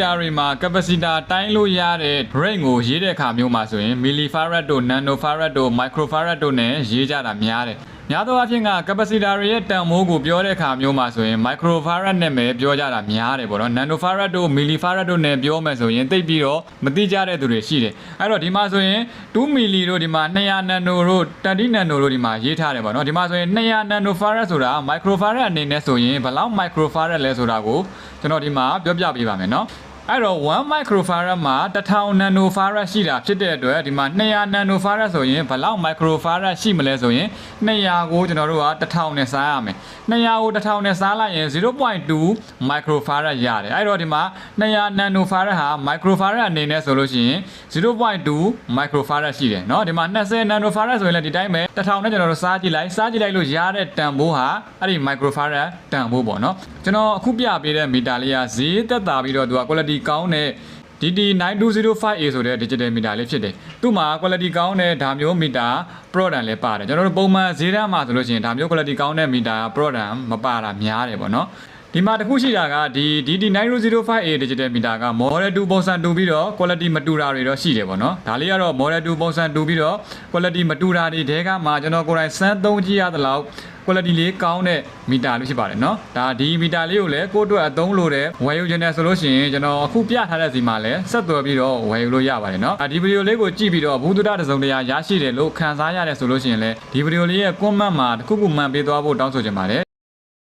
တာတွေမှာ capacitor တိုင်းလို့ရတဲ့ rate ကိုရေးတဲ့အခါမျိုးမှာဆိုရင် millifarad တို့ nanofarad တို့ microfarad တို့နဲ့ရေးကြတာများတယ် များသောအားဖြင့်က capacitor တွေရဲ့တန်ဖိုးကိုပြောတဲ့အခါမျိုးမှာဆိုရင် microfarad နဲ့ပဲပြောကြတာများတယ်ပေါ့နော် nanofarad တို့ millifarad တို့နဲ့ပြောမယ်ဆိုရင်သိပ်ပြီးတော့မသိကြတဲ့သူတွေရှိတယ်အဲ့တော့ဒီမှာဆိုရင်2 milli တို့ဒီမှာ200 nano တို့30 nano တို့ဒီမှာရေးထားတယ်ပေါ့နော်ဒီမှာဆိုရင်200 nanofarad ဆိုတာ microfarad အနေနဲ့ဆိုရင်ဘယ်လောက် microfarad လဲဆိုတာကိုကျွန်တော်ဒီမှာပြောပြပေးပါမယ်နော် အဲ့တော့1 microfarad မှာ1000 nanofarad ရှိတာဖြစ်တဲ့အတွက်ဒီမှာ200 nanofarad ဆိုရင်ဘယ်လောက် microfarad ရှိမလဲဆိုရင်200ကိုကျွန်တော်တို့က1000နဲ့စားရမယ်200ကို1000နဲ့စားလိုက်ရင်0.2 microfarad ရတယ်အဲ့တော့ဒီမှာ200 nanofarad ဟာ microfarad အနေနဲ့ဆိုလို့ရှိရင်0.2 microfarad ရှိတယ်เนาะဒီမှာ20 nanofarad ဆိုရင်လည်းဒီတိုင်းပဲ1000နဲ့ကျွန်တော်တို့စားကြည့်လိုက်စားကြည့်လိုက်လို့ရတဲ့တန်ဖိုးဟာအဲ့ဒီ microfarad တန်ဖိုးပေါ့เนาะကျွန်တော်အခုပြပေးတဲ့မီတာလေးကဈေးသက်သာပြီးတော့သူက quality ကောင်းတဲ့ DD9205A ဆိုတဲ့ digital meter လေးဖြစ်တယ်။သူ့မှာ quality ကောင်းတဲ့ဒါမျိုး meter product လည်းပါတယ်။ကျွန်တော်တို့ပုံမှန်ဈေးတန်းမှာဆိုလို့ရှိရင်ဒါမျိုး quality ကောင်းတဲ့ meter product မပါတာများတယ်ပေါ့နော်။ ဒီမှာတစ်ခုရှိတာကဒီ DD9005A digital meter က model 2ပုံစံတူပြီးတော့ quality မတူတာတွေတော့ရှိတယ်ပေါ့နော်။ဒါလေးကတော့ model 2ပုံစံတူပြီးတော့ quality မတူတာတွေတဲကမှကျွန်တော်ကိုယ်တိုင်စမ်းသုံးကြည့်ရသလောက် quality လေးကောင်းတဲ့မီတာလို့ဖြစ်ပါတယ်เนาะဒါဒီမီတာလေးကိုလည်းကိုယ့်အတွက်အသုံးလို့တဲ့ဝယ်ယူခြင်းနဲ့ဆိုလို့ရှိရင်ကျွန်တော်အခုပြထားတဲ့စီမှာလည်းဆက်သွယ်ပြီးတော့ဝယ်ယူလို့ရပါတယ်เนาะဒီဗီဒီယိုလေးကိုကြည့်ပြီးတော့ဘူးတုဒတစ်စုံတရာရရှိတယ်လို့ခံစားရတယ်ဆိုလို့ရှိရင်လည်းဒီဗီဒီယိုလေးရဲ့ comment မှာတစ်ခုခုမှန်ပေးသွားဖို့တောင်းဆိုချင်ပါတယ်